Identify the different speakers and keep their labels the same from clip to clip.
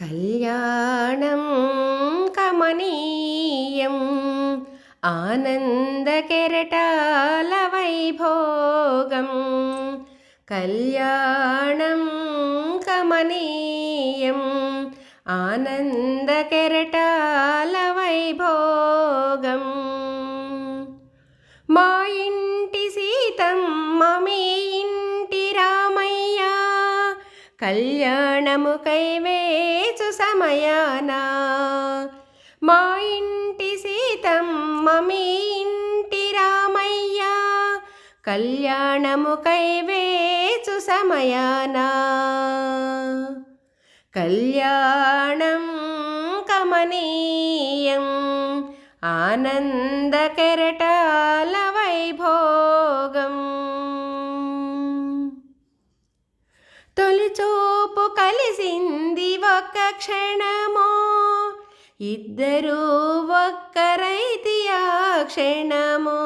Speaker 1: కళ్యాణం కమనీయం. ఆనందకెరటాల వైభోగం. కళ్యాణం కమనీయం. కళ్యాణము కైవేచు సమయాన. మా ఇంటి సీతమ్మ మీ ఇంటి రామయ్య కళ్యాణము కైవేచు సమయాన. కళ్యాణం కమనీయం ఆనందకెరటాల వైభో తొలిచూపు కలిసింది ఒక్క క్షణమో. ఇద్దరూ ఒక్కరైతి ఆ క్షణమో.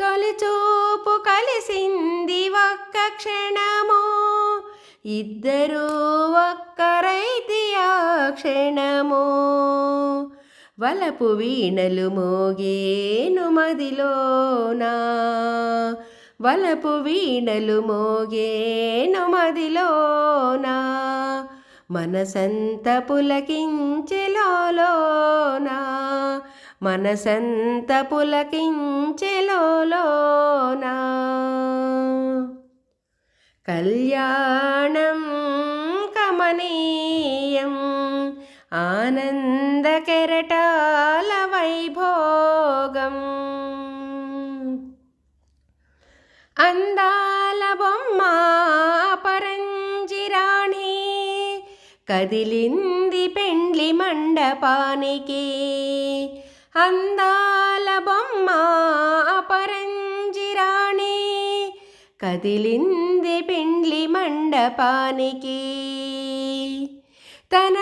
Speaker 1: తొలిచూపు కలిసింది ఒక్క క్షణమో. ఇద్దరూ ఒక్కరైతి ఆ క్షణమో. వలపు వీణలు మోగేను మదిలోనా. వలపు వీణలు మోగేను మదిలోనా మనసంత పులకించెలోనా మనసంత పులకించెలోనా కళ్యాణం కమనీయం ఆనందకెరటాల వైభోగం అందాల బొమ్మ పరంజిరాణి కదిలింది పెండ్లి మండపానికి. అందాల బొమ్మ పరంజిరాణి కదిలింది పెండ్లి మండపానికి. తన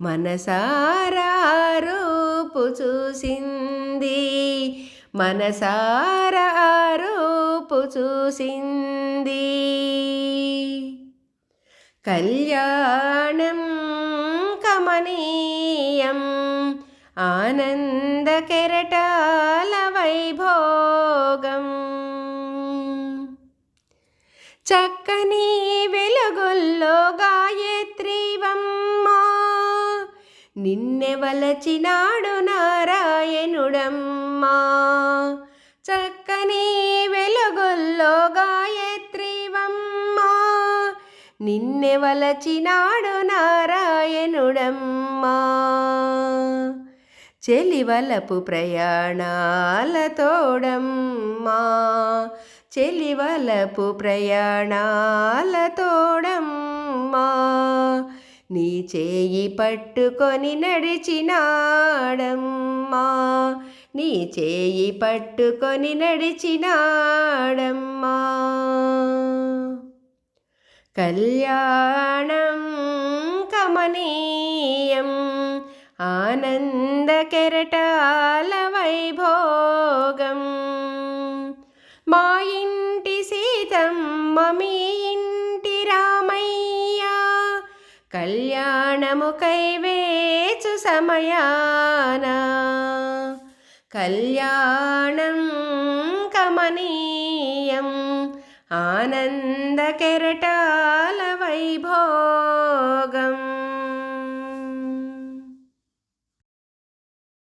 Speaker 1: మనసారా రూపు చూసింది. మనసారా రూపు చూసింది. కళ్యాణం కమనీయం ఆనందకెరటాల వైభోగం. చక్కని వెలుగుల్లో గాయే నిన్నెవలచినాడు నారాయణుడమ్మా. చక్కని వెలుగుల్లో గాయత్రివమ్మ. నిన్నెవలచినాడు నారాయణుడమ్మా. చెలివలపు ప్రయాణాల తోడమ్మా. చెలివలపు ప్రయాణాల తోడమ్మా. నీ చేయి పట్టుకొని నడిచినాడమ్మా. నీ చేయి పట్టుకొని నడిచినాడమ్మా. కళ్యాణం కమనీయం ఆనందకెరటాల వైభోగం. మా ఇంటి సీతమ్మ మీ కళ్యాణము కైవేచు సమయాన. కళ్యాణం కమనీయం ఆనందకెరటాల వైభోగం